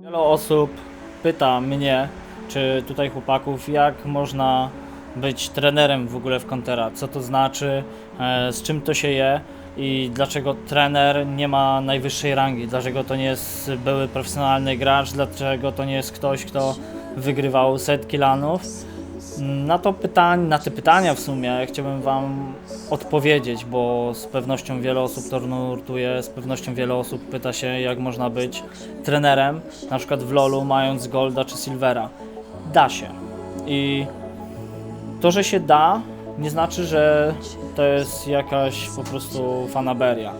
Wiele osób pyta mnie, czy tutaj chłopaków, jak można być trenerem w ogóle w Kontera, co to znaczy, e, z czym to się je? I dlaczego trener nie ma najwyższej rangi, dlaczego to nie jest były profesjonalny gracz, dlaczego to nie jest ktoś, kto wygrywał setki lanów. Na to pytań, na te pytania w sumie chciałbym Wam odpowiedzieć, bo z pewnością wiele osób to nurtuje, z pewnością wiele osób pyta się, jak można być trenerem, na przykład w LoLu, mając Golda czy Silvera. Da się. I to, że się da, nie znaczy, że to jest jakaś po prostu fanaberia.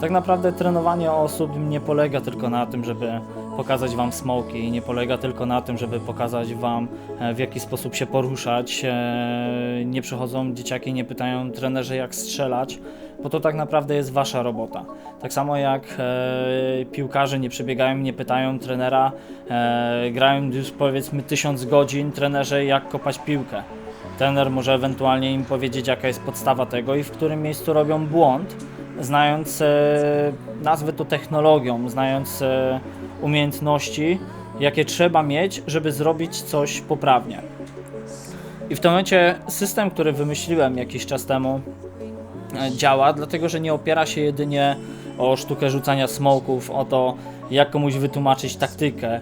Tak naprawdę trenowanie osób nie polega tylko na tym, żeby pokazać wam smoki, nie polega tylko na tym, żeby pokazać wam e, w jaki sposób się poruszać. E, Nie przychodzą dzieciaki, nie pytają trenerze jak strzelać, bo to tak naprawdę jest wasza robota. Tak samo jak e, piłkarze nie przebiegają, nie pytają trenera, grają już powiedzmy tysiąc godzin trenerze jak kopać piłkę. Trener może ewentualnie im powiedzieć, jaka jest podstawa tego i w którym miejscu robią błąd, znając, e, nazwę to technologią, znając e, umiejętności, jakie trzeba mieć, żeby zrobić coś poprawnie. I w tym momencie system, który wymyśliłem jakiś czas temu, e, działa, dlatego że nie opiera się jedynie o sztukę rzucania smoków, o to, jak komuś wytłumaczyć taktykę,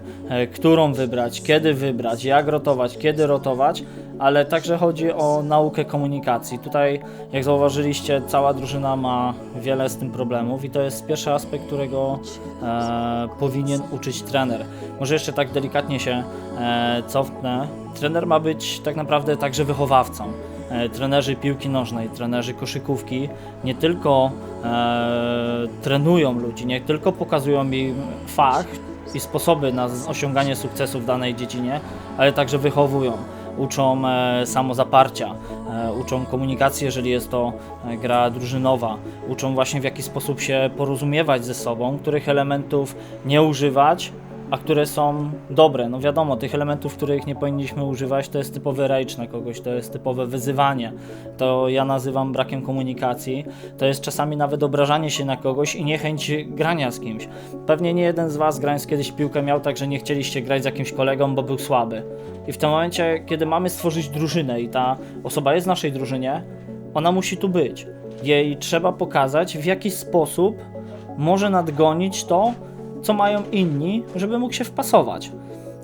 którą wybrać, kiedy wybrać, jak rotować, kiedy rotować, ale także chodzi o naukę komunikacji. Tutaj, jak zauważyliście, cała drużyna ma wiele z tym problemów i to jest pierwszy aspekt, którego e, powinien uczyć trener. Może jeszcze tak delikatnie się e, cofnę. Trener ma być tak naprawdę także wychowawcą. E, trenerzy piłki nożnej, trenerzy koszykówki nie tylko e, trenują ludzi, nie tylko pokazują im fach i sposoby na osiąganie sukcesu w danej dziedzinie, ale także wychowują. Uczą e, samozaparcia, e, uczą komunikacji, jeżeli jest to e, gra drużynowa, uczą właśnie w jaki sposób się porozumiewać ze sobą, których elementów nie używać, a które są dobre. No wiadomo, tych elementów, których nie powinniśmy używać, to jest typowy rage na kogoś, to jest typowe wyzywanie. To ja nazywam brakiem komunikacji. To jest czasami nawet obrażanie się na kogoś i niechęć grania z kimś. Pewnie nie jeden z Was grając kiedyś piłkę miał tak, że nie chcieliście grać z jakimś kolegą, bo był słaby. I w tym momencie, kiedy mamy stworzyć drużynę i ta osoba jest w naszej drużynie, ona musi tu być. Jej trzeba pokazać, w jaki sposób może nadgonić to, co mają inni, żeby mógł się wpasować.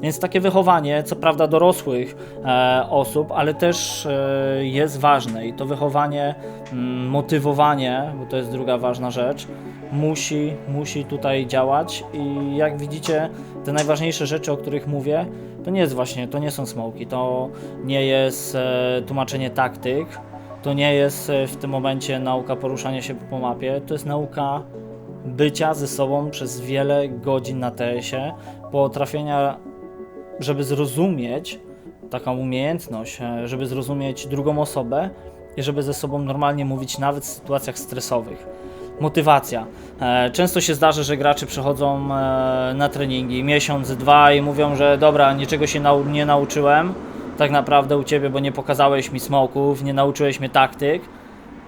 Więc takie wychowanie, co prawda dorosłych e, osób, ale też e, jest ważne. I to wychowanie, mm, motywowanie, bo to jest druga ważna rzecz, musi, musi tutaj działać. I jak widzicie, te najważniejsze rzeczy, o których mówię, to nie jest właśnie, to nie są smoki, to nie jest e, tłumaczenie taktyk, to nie jest e, w tym momencie nauka poruszania się po mapie, to jest nauka bycia ze sobą przez wiele godzin na TS-ie, potrafienia, żeby zrozumieć taką umiejętność, e, żeby zrozumieć drugą osobę i żeby ze sobą normalnie mówić nawet w sytuacjach stresowych. Motywacja. E, Często się zdarza, że gracze przychodzą e, na treningi miesiąc, dwa i mówią, że dobra, niczego się nie nauczyłem tak naprawdę u ciebie, bo nie pokazałeś mi smoków, nie nauczyłeś mnie taktyk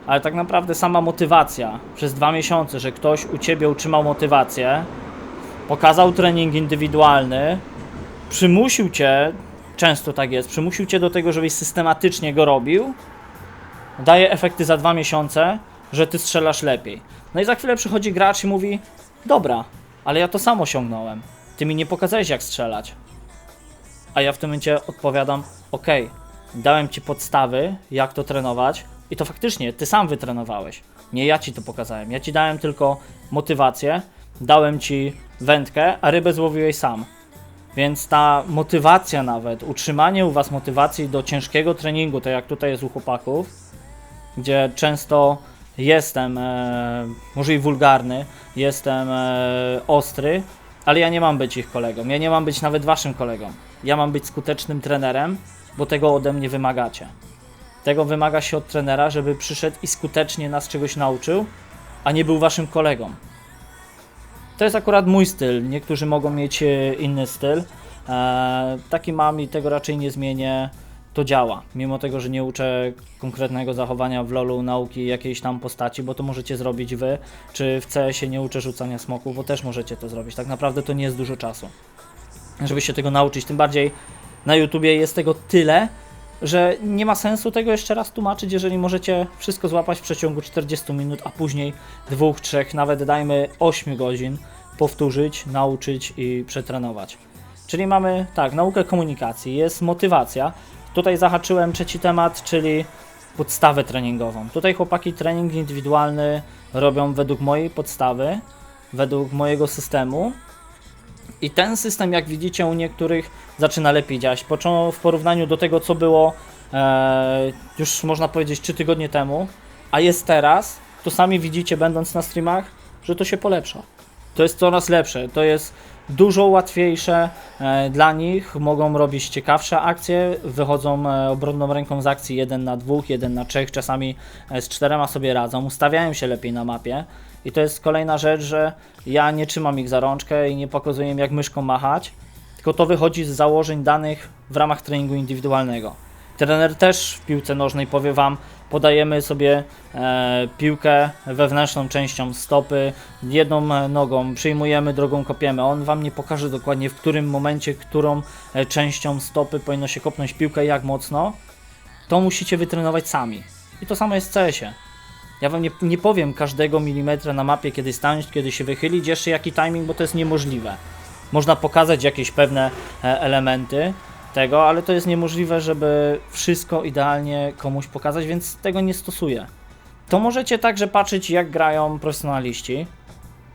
ale tak naprawdę sama motywacja przez dwa miesiące, że ktoś u ciebie utrzymał motywację, pokazał trening indywidualny, przymusił cię, często tak jest, przymusił cię do tego, żebyś systematycznie go robił, daje efekty za dwa miesiące, że ty strzelasz lepiej. No i za chwilę przychodzi gracz i mówi: Dobra, ale ja to sam osiągnąłem. Ty mi nie pokazałeś, jak strzelać. A ja w tym momencie odpowiadam: OK, dałem ci podstawy, jak to trenować, i to faktycznie ty sam wytrenowałeś. Nie ja ci to pokazałem. Ja ci dałem tylko motywację, dałem ci wędkę, a rybę złowiłeś sam. Więc ta motywacja nawet, utrzymanie u was motywacji do ciężkiego treningu, tak jak tutaj jest u chłopaków, gdzie często jestem e, może i wulgarny, jestem e, ostry, ale ja nie mam być ich kolegą. Ja nie mam być nawet waszym kolegą. Ja mam być skutecznym trenerem, bo tego ode mnie wymagacie. Tego wymaga się od trenera, żeby przyszedł i skutecznie nas czegoś nauczył, a nie był waszym kolegą. To jest akurat mój styl. Niektórzy mogą mieć e, inny styl. E, taki mam i tego raczej nie zmienię. To działa. Mimo tego, że nie uczę konkretnego zachowania w LoLu, nauki jakiejś tam postaci, bo to możecie zrobić wy, czy w CS nie uczę rzucania smoków, bo też możecie to zrobić. Tak naprawdę to nie jest dużo czasu. żeby się tego nauczyć. Tym bardziej na YouTubie jest tego tyle, że nie ma sensu tego jeszcze raz tłumaczyć, jeżeli możecie wszystko złapać w przeciągu 40 minut, a później dwóch, trzech, nawet dajmy 8 godzin powtórzyć, nauczyć i przetrenować. Czyli mamy tak, naukę komunikacji, jest motywacja. Tutaj zahaczyłem trzeci temat, czyli podstawę treningową. Tutaj chłopaki trening indywidualny robią według mojej podstawy, według mojego systemu. I ten system, jak widzicie, u niektórych zaczyna lepiej działać. W porównaniu do tego, co było e, już można powiedzieć 3 tygodnie temu, a jest teraz, to sami widzicie, będąc na streamach, że to się polepsza. To jest coraz lepsze, to jest dużo łatwiejsze e, dla nich, mogą robić ciekawsze akcje, wychodzą e, obronną ręką z akcji 1 na 2, 1 na 3, czasami e, z czterema sobie radzą, ustawiają się lepiej na mapie i to jest kolejna rzecz, że ja nie trzymam ich za rączkę i nie pokazuję im jak myszką machać, tylko to wychodzi z założeń danych w ramach treningu indywidualnego. Trener też w piłce nożnej powie Wam, podajemy sobie e, piłkę wewnętrzną częścią stopy, jedną e, nogą, przyjmujemy, drugą kopiemy. On Wam nie pokaże dokładnie w którym momencie, którą e, częścią stopy powinno się kopnąć piłkę, jak mocno. To musicie wytrenować sami. I to samo jest w CS-ie. Ja Wam nie, nie powiem każdego milimetra na mapie, kiedy stanąć, kiedy się wychylić, jeszcze jaki timing, bo to jest niemożliwe. Można pokazać jakieś pewne e, elementy tego, ale to jest niemożliwe, żeby wszystko idealnie komuś pokazać, więc tego nie stosuję. To możecie także patrzeć, jak grają profesjonaliści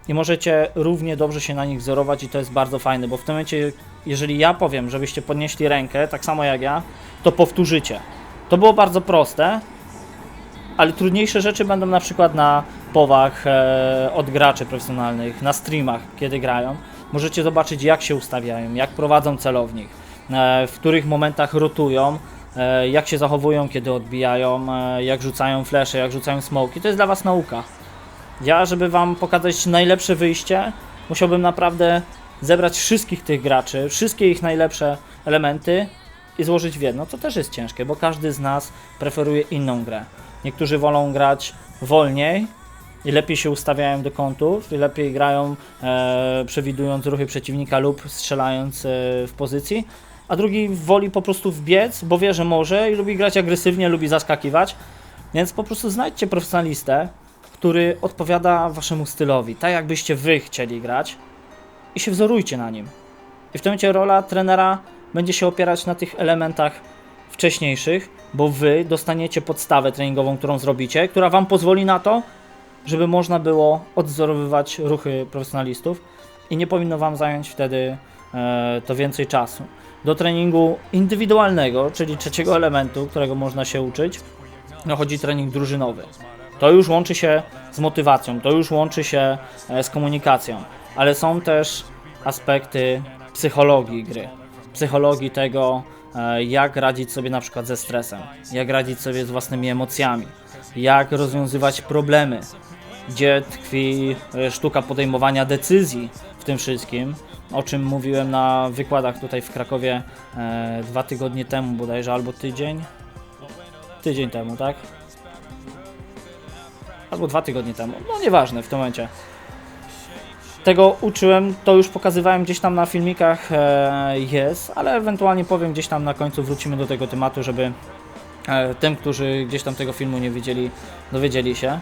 i możecie równie dobrze się na nich wzorować i to jest bardzo fajne, bo w tym momencie, jeżeli ja powiem, żebyście podnieśli rękę, tak samo jak ja, to powtórzycie. To było bardzo proste, ale trudniejsze rzeczy będą na przykład na powach e, od graczy profesjonalnych, na streamach, kiedy grają. Możecie zobaczyć, jak się ustawiają, jak prowadzą celownik, e, w których momentach rotują, e, jak się zachowują, kiedy odbijają, jak rzucają flesze, jak rzucają smoki. To jest dla Was nauka. Ja, żeby Wam pokazać najlepsze wyjście, musiałbym naprawdę zebrać wszystkich tych graczy, wszystkie ich najlepsze elementy i złożyć w jedno, co też jest ciężkie, bo każdy z nas preferuje inną grę. Niektórzy wolą grać wolniej i lepiej się ustawiają do kątów, i lepiej grają e, przewidując ruchy przeciwnika lub strzelając e, w pozycji, a drugi woli po prostu wbiec, bo wie, że może i lubi grać agresywnie, lubi zaskakiwać. Więc po prostu znajdźcie profesjonalistę, który odpowiada waszemu stylowi, tak jakbyście wy chcieli grać i się wzorujcie na nim. I w tym momencie rola trenera będzie się opierać na tych elementach wcześniejszych, bo wy dostaniecie podstawę treningową, którą zrobicie, która wam pozwoli na to, żeby można było odzorowywać ruchy profesjonalistów i nie powinno wam zająć wtedy e, to więcej czasu. Do treningu indywidualnego, czyli trzeciego elementu, którego można się uczyć, dochodzi trening drużynowy. To już łączy się z motywacją, to już łączy się e, z komunikacją, ale są też aspekty psychologii gry, psychologii tego, e, jak radzić sobie na przykład ze stresem, jak radzić sobie z własnymi emocjami, jak rozwiązywać problemy, gdzie tkwi e, sztuka podejmowania decyzji w tym wszystkim, o czym mówiłem na wykładach tutaj w Krakowie e, dwa tygodnie temu bodajże, albo tydzień, tydzień temu, tak? Albo dwa tygodnie temu, no nieważne w tym momencie. Tego uczyłem, to już pokazywałem gdzieś tam na filmikach, e, jest, ale ewentualnie powiem gdzieś tam na końcu, wrócimy do tego tematu, żeby e, tym, którzy gdzieś tam tego filmu nie widzieli, dowiedzieli się.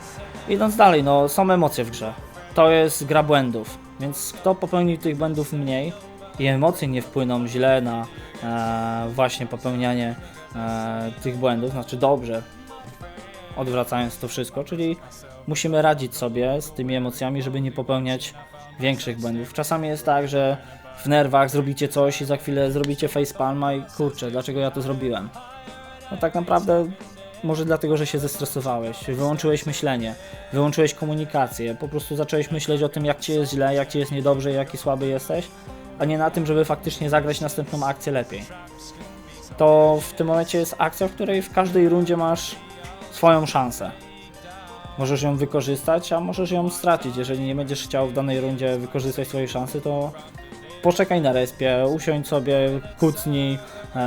Idąc dalej, no są emocje w grze. To jest gra błędów, więc kto popełni tych błędów mniej i emocje nie wpłyną źle na e, właśnie popełnianie e, tych błędów, znaczy dobrze, odwracając to wszystko, czyli musimy radzić sobie z tymi emocjami, żeby nie popełniać większych błędów. Czasami jest tak, że w nerwach zrobicie coś i za chwilę zrobicie facepalma i kurczę, dlaczego ja to zrobiłem? No tak naprawdę może dlatego, że się zestresowałeś, wyłączyłeś myślenie, wyłączyłeś komunikację, po prostu zacząłeś myśleć o tym, jak ci jest źle, jak ci jest niedobrze, jaki słaby jesteś, a nie na tym, żeby faktycznie zagrać następną akcję lepiej. To w tym momencie jest akcja, w której w każdej rundzie masz swoją szansę. Możesz ją wykorzystać, a możesz ją stracić. Jeżeli nie będziesz chciał w danej rundzie wykorzystać swojej szansy, to poczekaj na respie, usiądź sobie, kucnij, ee,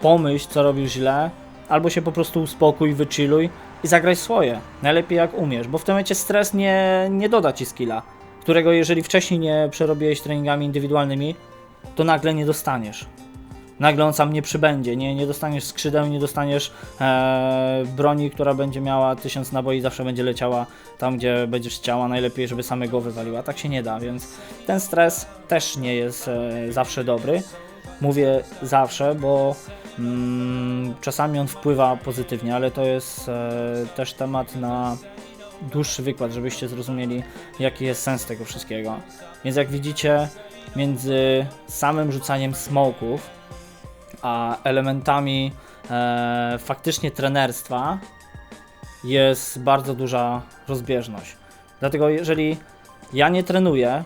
pomyśl, co robisz źle, albo się po prostu uspokój, wychilluj i zagraj swoje. Najlepiej jak umiesz, bo w tym momencie stres nie, nie doda ci skilla. którego jeżeli wcześniej nie przerobiłeś treningami indywidualnymi, to nagle nie dostaniesz. Nagle on sam nie przybędzie, nie, nie dostaniesz skrzydeł, nie dostaniesz e, broni, która będzie miała 1000 naboi, zawsze będzie leciała tam, gdzie będziesz chciała. Najlepiej, żeby samego wywaliła. Tak się nie da, więc ten stres też nie jest e, zawsze dobry. Mówię zawsze, bo mm, czasami on wpływa pozytywnie, ale to jest e, też temat na dłuższy wykład, żebyście zrozumieli, jaki jest sens tego wszystkiego. Więc jak widzicie, między samym rzucaniem smoków, a elementami e, faktycznie trenerstwa jest bardzo duża rozbieżność. Dlatego jeżeli ja nie trenuję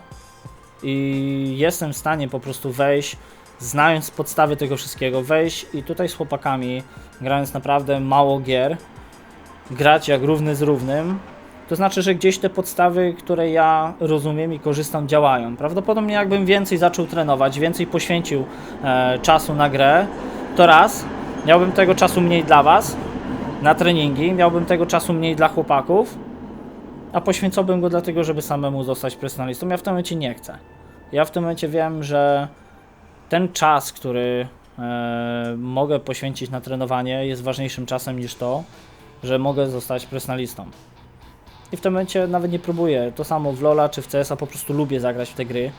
i jestem w stanie po prostu wejść, znając podstawy tego wszystkiego, wejść i tutaj z chłopakami, grając naprawdę mało gier, grać jak równy z równym, to znaczy, że gdzieś te podstawy, które ja rozumiem i korzystam, działają. Prawdopodobnie jakbym więcej zaczął trenować, więcej poświęcił e, czasu na grę, to raz, miałbym tego czasu mniej dla Was, na treningi, miałbym tego czasu mniej dla chłopaków, a poświęcałbym go dlatego, żeby samemu zostać personalistą. Ja w tym momencie nie chcę. Ja w tym momencie wiem, że ten czas, który e, mogę poświęcić na trenowanie, jest ważniejszym czasem niż to, że mogę zostać personalistą. I w tym momencie nawet nie próbuję. To samo w Lola czy w CS-a po prostu lubię zagrać w te gry.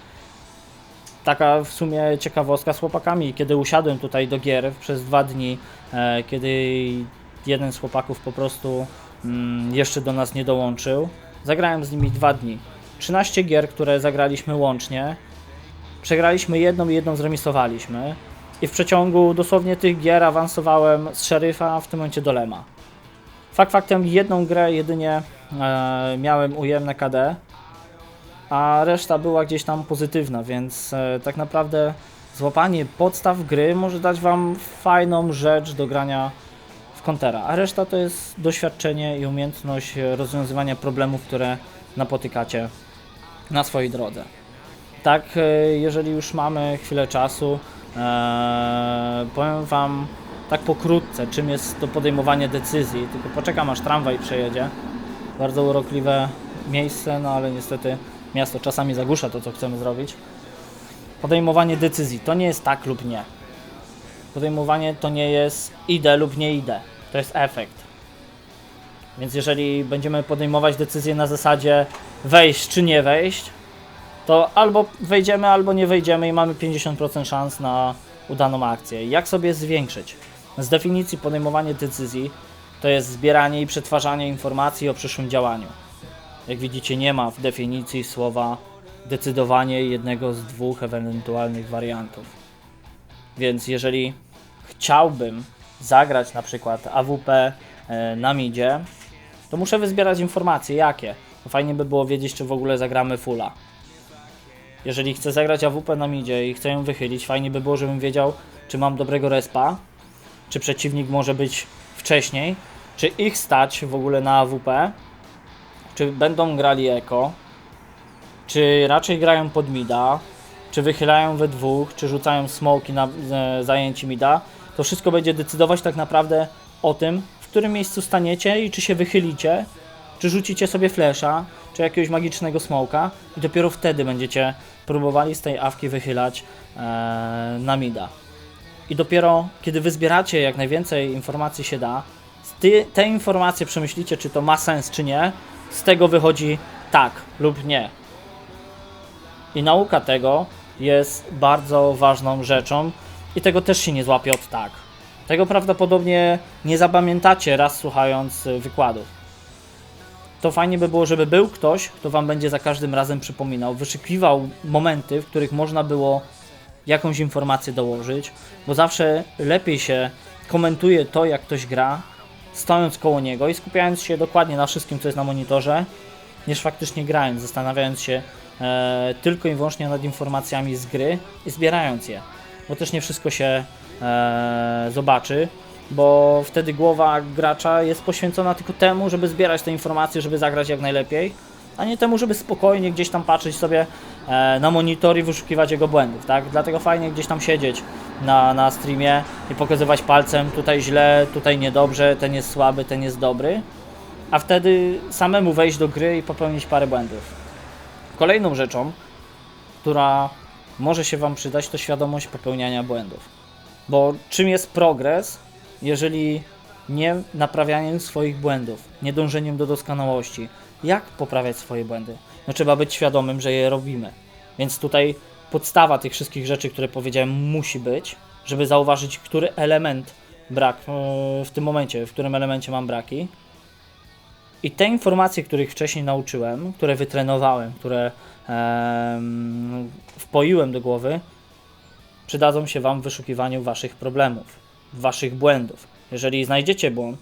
Taka w sumie ciekawostka z chłopakami. Kiedy usiadłem tutaj do gier przez dwa dni, e, kiedy jeden z chłopaków po prostu mm, jeszcze do nas nie dołączył, zagrałem z nimi dwa dni. 13 gier, które zagraliśmy łącznie. Przegraliśmy jedną i jedną zremisowaliśmy. I w przeciągu dosłownie tych gier awansowałem z szeryfa w tym momencie do Lema. Fakt faktem jedną grę jedynie e, miałem ujemne KD, a reszta była gdzieś tam pozytywna, więc e, tak naprawdę złapanie podstaw gry może dać Wam fajną rzecz do grania w kontera, a reszta to jest doświadczenie i umiejętność rozwiązywania problemów, które napotykacie na swojej drodze. Tak, e, jeżeli już mamy chwilę czasu, powiem Wam tak pokrótce, czym jest to podejmowanie decyzji. Tylko poczekam aż tramwaj przejedzie. Bardzo urokliwe miejsce, no ale niestety miasto czasami zagłusza to, co chcemy zrobić. Podejmowanie decyzji to nie jest tak lub nie. Podejmowanie to nie jest idę lub nie idę. To jest efekt. Więc jeżeli będziemy podejmować decyzje na zasadzie wejść czy nie wejść, to albo wejdziemy, albo nie wejdziemy i mamy 50% szans na udaną akcję. Jak sobie zwiększyć? Z definicji podejmowanie decyzji to jest zbieranie i przetwarzanie informacji o przyszłym działaniu. Jak widzicie, nie ma w definicji słowa decydowanie jednego z dwóch ewentualnych wariantów. Więc jeżeli chciałbym zagrać na przykład AWP e, na midzie, to muszę wyzbierać informacje. Jakie? No Fajnie by było wiedzieć, czy w ogóle zagramy fulla. Jeżeli chcę zagrać AWP na midzie i chcę ją wychylić, fajnie by było, żebym wiedział, czy mam dobrego respa, czy przeciwnik może być wcześniej, czy ich stać w ogóle na AWP, czy będą grali eko, czy raczej grają pod mida, czy wychylają we dwóch, czy rzucają smoki na e, zajęci mida, to wszystko będzie decydować tak naprawdę o tym, w którym miejscu staniecie i czy się wychylicie, czy rzucicie sobie flesza, czy jakiegoś magicznego smoka i dopiero wtedy będziecie próbowali z tej awki wychylać e, na mida. I dopiero kiedy wy zbieracie jak najwięcej informacji się da, ty, te informacje przemyślicie, czy to ma sens, czy nie, z tego wychodzi tak lub nie. I nauka tego jest bardzo ważną rzeczą i tego też się nie złapie od tak. Tego prawdopodobnie nie zapamiętacie raz słuchając wykładów. To fajnie by było, żeby był ktoś, kto wam będzie za każdym razem przypominał, wyszukiwał momenty, w których można było jakąś informację dołożyć, bo zawsze lepiej się komentuje to, jak ktoś gra, stojąc koło niego i skupiając się dokładnie na wszystkim, co jest na monitorze, niż faktycznie grając, zastanawiając się e, tylko i wyłącznie nad informacjami z gry i zbierając je, bo też nie wszystko się e, zobaczy, bo wtedy głowa gracza jest poświęcona tylko temu, żeby zbierać te informacje, żeby zagrać jak najlepiej, a nie temu, żeby spokojnie gdzieś tam patrzeć sobie e, na monitor i wyszukiwać jego błędów, tak? Dlatego fajnie gdzieś tam siedzieć na, na streamie i pokazywać palcem tutaj źle, tutaj niedobrze, ten jest słaby, ten jest dobry, a wtedy samemu wejść do gry i popełnić parę błędów. Kolejną rzeczą, która może się Wam przydać, to świadomość popełniania błędów. Bo czym jest progres, jeżeli nie naprawianiem swoich błędów, nie dążeniem do doskonałości? Jak poprawiać swoje błędy? No trzeba być świadomym, że je robimy. Więc tutaj podstawa tych wszystkich rzeczy, które powiedziałem, musi być, żeby zauważyć, który element brak e, w tym momencie, w którym elemencie mam braki. I te informacje, których wcześniej nauczyłem, które wytrenowałem, które em, wpoiłem do głowy, przydadzą się Wam w wyszukiwaniu Waszych problemów, Waszych błędów. Jeżeli znajdziecie błąd,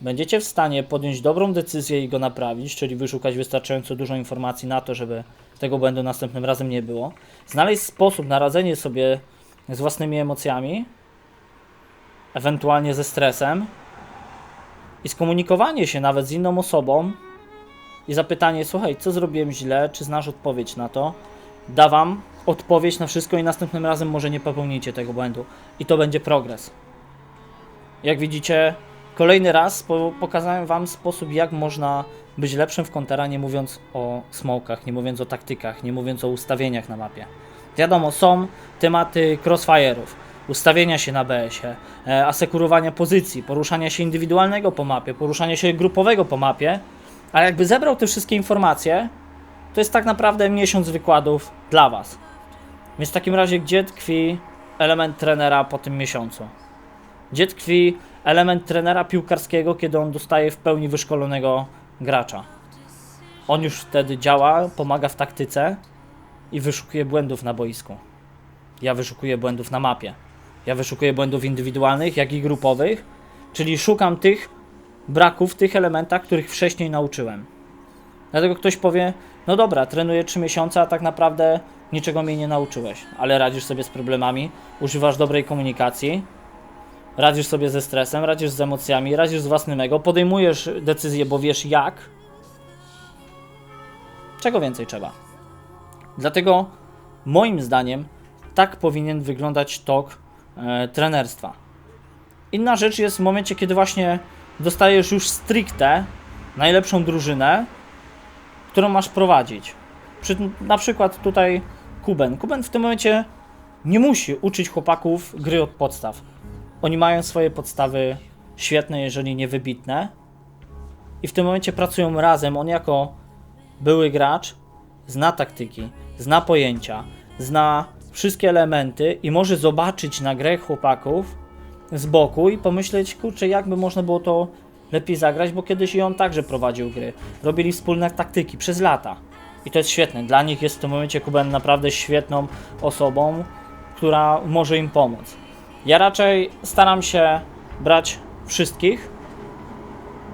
będziecie w stanie podjąć dobrą decyzję i go naprawić, czyli wyszukać wystarczająco dużo informacji na to, żeby tego błędu następnym razem nie było, znaleźć sposób na radzenie sobie z własnymi emocjami, ewentualnie ze stresem i skomunikowanie się nawet z inną osobą i zapytanie, słuchaj, co zrobiłem źle, czy znasz odpowiedź na to, da wam odpowiedź na wszystko i następnym razem może nie popełnicie tego błędu. I to będzie progres. Jak widzicie, kolejny raz po pokazałem wam sposób, jak można być lepszym w kontera, nie mówiąc o smokach, nie mówiąc o taktykach, nie mówiąc o ustawieniach na mapie. Wiadomo, są tematy crossfire'ów, ustawienia się na BS-ie, e, asekurowania pozycji, poruszania się indywidualnego po mapie, poruszania się grupowego po mapie, a jakby zebrał te wszystkie informacje, to jest tak naprawdę miesiąc wykładów dla Was. Więc w takim razie, gdzie tkwi element trenera po tym miesiącu? Gdzie tkwi element trenera piłkarskiego, kiedy on dostaje w pełni wyszkolonego gracza? On już wtedy działa, pomaga w taktyce i wyszukuje błędów na boisku. Ja wyszukuję błędów na mapie. Ja wyszukuję błędów indywidualnych, jak i grupowych, czyli szukam tych braków tych elementach, których wcześniej nauczyłem. Dlatego ktoś powie, no dobra, trenuję 3 miesiące, a tak naprawdę niczego mnie nie nauczyłeś, ale radzisz sobie z problemami, używasz dobrej komunikacji, radzisz sobie ze stresem, radzisz z emocjami, radzisz z własnym ego, podejmujesz decyzję, bo wiesz jak. Czego więcej trzeba? Dlatego moim zdaniem tak powinien wyglądać tok e, trenerstwa. Inna rzecz jest w momencie, kiedy właśnie dostajesz już stricte najlepszą drużynę, którą masz prowadzić. Przy, na przykład tutaj Kuben. Kuben w tym momencie nie musi uczyć chłopaków gry od podstaw. Oni mają swoje podstawy świetne, jeżeli nie wybitne. I w tym momencie pracują razem. On jako były gracz zna taktyki, zna pojęcia, zna wszystkie elementy i może zobaczyć na grę chłopaków z boku i pomyśleć, kurczę, jakby można było to lepiej zagrać, bo kiedyś i on także prowadził gry. Robili wspólne taktyki przez lata. I to jest świetne. Dla nich jest w tym momencie Kuben naprawdę świetną osobą, która może im pomóc. Ja raczej staram się brać wszystkich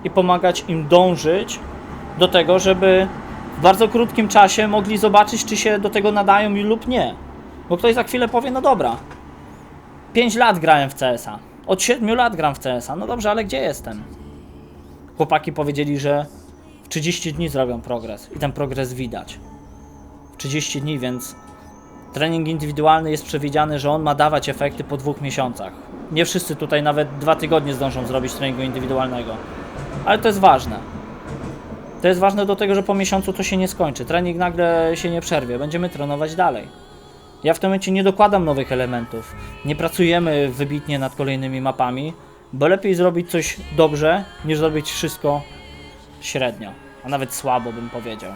i pomagać im dążyć do tego, żeby w bardzo krótkim czasie mogli zobaczyć, czy się do tego nadają lub nie. Bo ktoś za chwilę powie, no dobra, 5 lat grałem w CS-a, od 7 lat gram w CS-a, no dobrze, ale gdzie jestem? Chłopaki powiedzieli, że w 30 dni zrobią progres i ten progres widać. W 30 dni, więc trening indywidualny jest przewidziany, że on ma dawać efekty po dwóch miesiącach. Nie wszyscy tutaj nawet dwa tygodnie zdążą zrobić treningu indywidualnego, ale to jest ważne. To jest ważne do tego, że po miesiącu to się nie skończy. Trening nagle się nie przerwie, będziemy trenować dalej. Ja w tym momencie nie dokładam nowych elementów. Nie pracujemy wybitnie nad kolejnymi mapami, bo lepiej zrobić coś dobrze, niż zrobić wszystko średnio, a nawet słabo bym powiedział.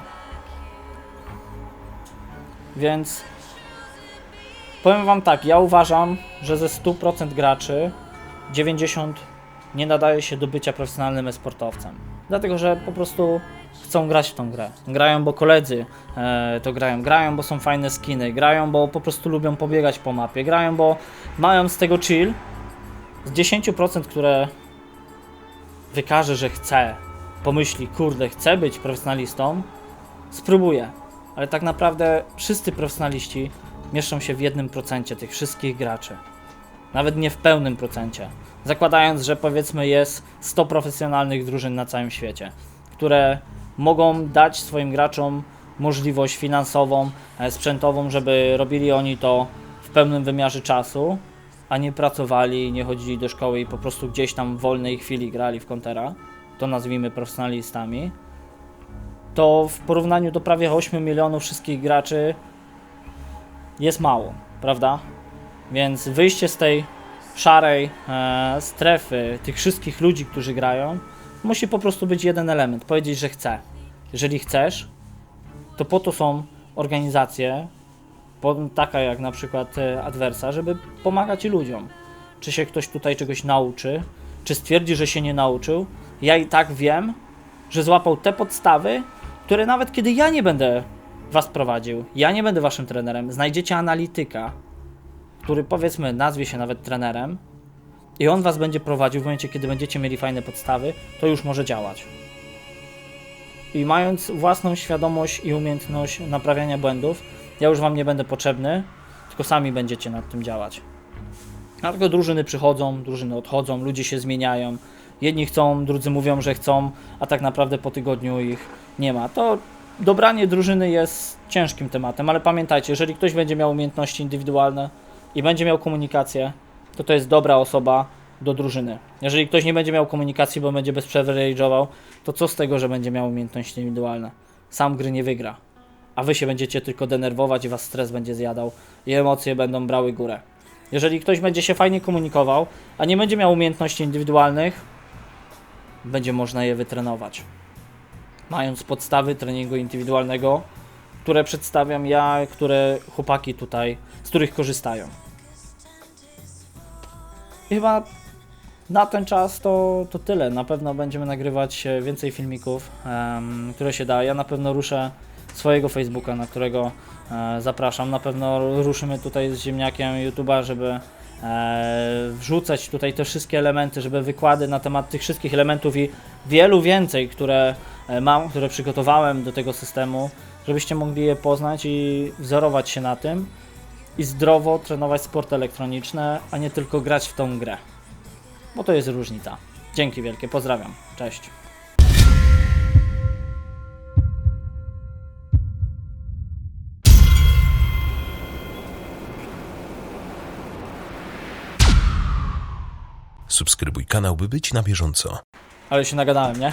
Więc powiem Wam tak, ja uważam, że ze 100% graczy 90 nie nadaje się do bycia profesjonalnym e-sportowcem. Dlatego, że po prostu chcą grać w tą grę. Grają, bo koledzy e, to grają. Grają, bo są fajne skiny. Grają, bo po prostu lubią pobiegać po mapie. Grają, bo mają z tego chill. Z 10%, które wykaże, że chce, pomyśli, kurde, chcę być profesjonalistą, spróbuję. Ale tak naprawdę wszyscy profesjonaliści mieszczą się w jednym procencie tych wszystkich graczy. Nawet nie w pełnym procencie. Zakładając, że powiedzmy jest 100 profesjonalnych drużyn na całym świecie, które mogą dać swoim graczom możliwość finansową, e, sprzętową, żeby robili oni to w pełnym wymiarze czasu, a nie pracowali, nie chodzili do szkoły i po prostu gdzieś tam w wolnej chwili grali w kontera, to nazwijmy profesjonalistami, to w porównaniu do prawie 8 milionów wszystkich graczy jest mało, prawda? Więc wyjście z tej szarej e, strefy tych wszystkich ludzi, którzy grają, musi po prostu być jeden element powiedzieć, że chcę. Jeżeli chcesz, to po to są organizacje, po- taka jak na przykład e, Adversa, żeby pomagać ludziom. Czy się ktoś tutaj czegoś nauczy, czy stwierdzi, że się nie nauczył, ja i tak wiem, że złapał te podstawy, które nawet kiedy ja nie będę was prowadził, ja nie będę waszym trenerem, znajdziecie analityka, który powiedzmy nazwie się nawet trenerem i on was będzie prowadził w momencie, kiedy będziecie mieli fajne podstawy, to już może działać. I mając własną świadomość i umiejętność naprawiania błędów, ja już wam nie będę potrzebny, tylko sami będziecie nad tym działać. Dlatego drużyny przychodzą, drużyny odchodzą, ludzie się zmieniają. Jedni chcą, drudzy mówią, że chcą, a tak naprawdę po tygodniu ich nie ma. To dobranie drużyny jest ciężkim tematem, ale pamiętajcie, jeżeli ktoś będzie miał umiejętności indywidualne i będzie miał komunikację, to to jest dobra osoba do drużyny. Jeżeli ktoś nie będzie miał komunikacji, bo będzie bez przerwy rage'ował, to co z tego, że będzie miał umiejętności indywidualne? Sam gry nie wygra. A wy się będziecie tylko denerwować i was stres będzie zjadał i emocje będą brały górę. Jeżeli ktoś będzie się fajnie komunikował, a nie będzie miał umiejętności indywidualnych, będzie można je wytrenować. Mając podstawy treningu indywidualnego, które przedstawiam ja, które chłopaki tutaj, z których korzystają. I chyba na ten czas to, to tyle. Na pewno będziemy nagrywać więcej filmików, em, które się da. Ja na pewno ruszę swojego Facebooka, na którego e, zapraszam. Na pewno ruszymy tutaj z ziemniakiem YouTube'a, żeby e, wrzucać tutaj te wszystkie elementy, żeby wykłady na temat tych wszystkich elementów i wielu więcej, które mam, które przygotowałem do tego systemu, żebyście mogli je poznać i wzorować się na tym i zdrowo trenować sporty elektroniczne, a nie tylko grać w tą grę. Bo to jest różnica. Dzięki wielkie, pozdrawiam. Cześć. Subskrybuj kanał, by być na bieżąco. Ale się nagadałem, nie?